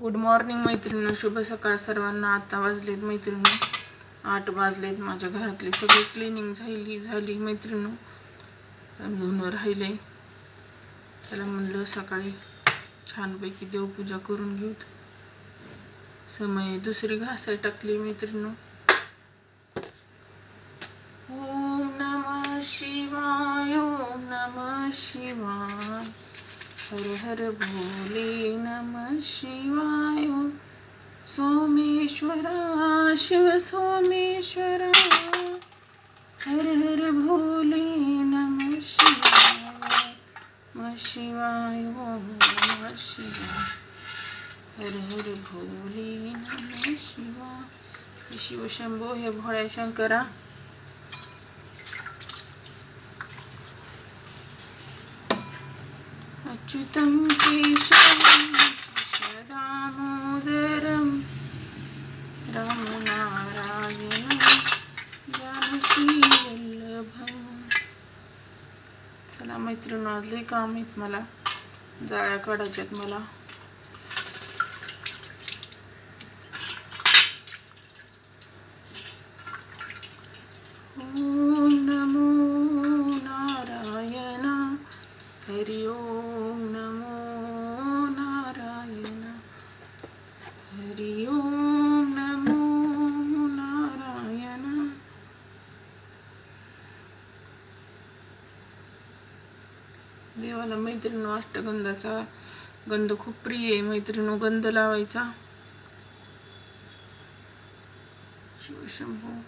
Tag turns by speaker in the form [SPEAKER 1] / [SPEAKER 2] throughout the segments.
[SPEAKER 1] Good morning मैत्रिणी शुभ सकाळ सर्वांना. आता वाजलेत मैत्रिणी आठ वाजलेत. माझ्या घरातली सगळी क्लिनिंग झाली झाली मैत्रिणी धुणं राहिले चला म्हणलं सकाळी छानपैकी देवपूजा करून घेऊत. समय दुसरी घासाय टाकली मैत्रिणी ओम नमः शिवाय ओम नमः शिवाय. हर हर भोले नमः शिवाय। सोमेश्वरा शिव सोमेश्वरा। हर हर भोले नमः शिवाय। म शिवाय ओम शिवाय। हर हर भोले नम शिवाय। शिवशंभो हे भोळ्या शंकरा। अच्युतं केशवं दामोदरं रामनारायणं जानकीवल्लभं चला मैत्रिणी आज काम आहेत मला जाळ्या काढायच्यात मला Ooh. Mm -hmm. देवाला मैत्रिणी अष्टगंधाचा गंध खूप प्रिय आहे. मैत्रिणी गंध लावायचा. शिवशंभू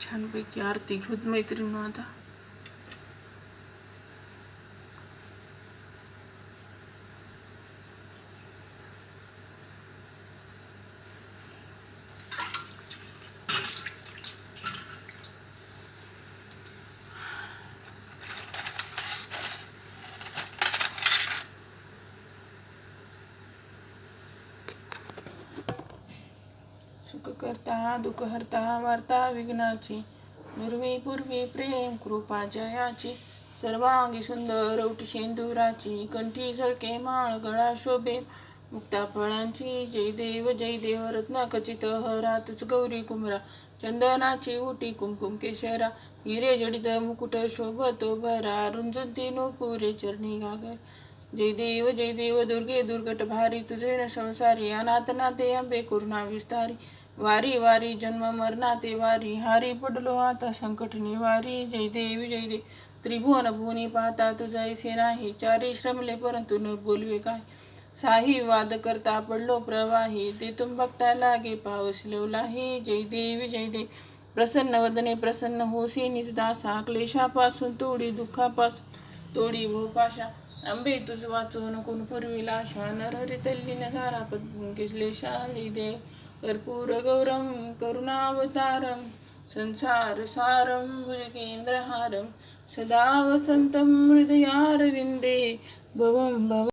[SPEAKER 1] छानपैकी आरती घेऊत मैत्रिणू आता. करता दुःख हरता वार्ता विघ्नाची. पूर्वी पूर्वी प्रेम कृपा जयाची. सर्वांगी सुंदर औटी शेंदुराची. कंठी झळके माळ गळा शोभे. मुक्ता फळांची. जय देव जय देव रत्न खचित हरा तुझ गौरी कुमरा चंदनाची उटी कुमकुम केशरा. हिरे जडित मुकुट शोभतो भरा रुंजती पुरे चरणी गागर जय देव जय देव दुर्गे दुर्गट भारी. तुझे न संसारी. अनाथ नाते अंबे कुर्णा विस्तारी. वारी वारी जन्म मरणाते वारी हारी पडलो आता संकट निवारी जय देव जय देव. त्रिभुवन भुवनी पाहता तुझा ऐसे नाही. चारी श्रमले परंतु न बोलवे काय साही वाद करता पडलो प्रवाही. तेथून भक्ता बघता लागे पावस लेवलाही जय देव जय देव. प्रसन्न वदने प्रसन्न होसी निज दासा. क्लेशापासून तोडी दुःखापासून तोडी भोपाशा. अंबे तुझ वाचून कोण पूर्वीला आशा नरहरी तल्लीन झारा पद्मकेशलेशा जय देव कर्पूर गौरम करुणावतारम संसार सारम सदा वसंतं हृदयारविन्दे भवं भव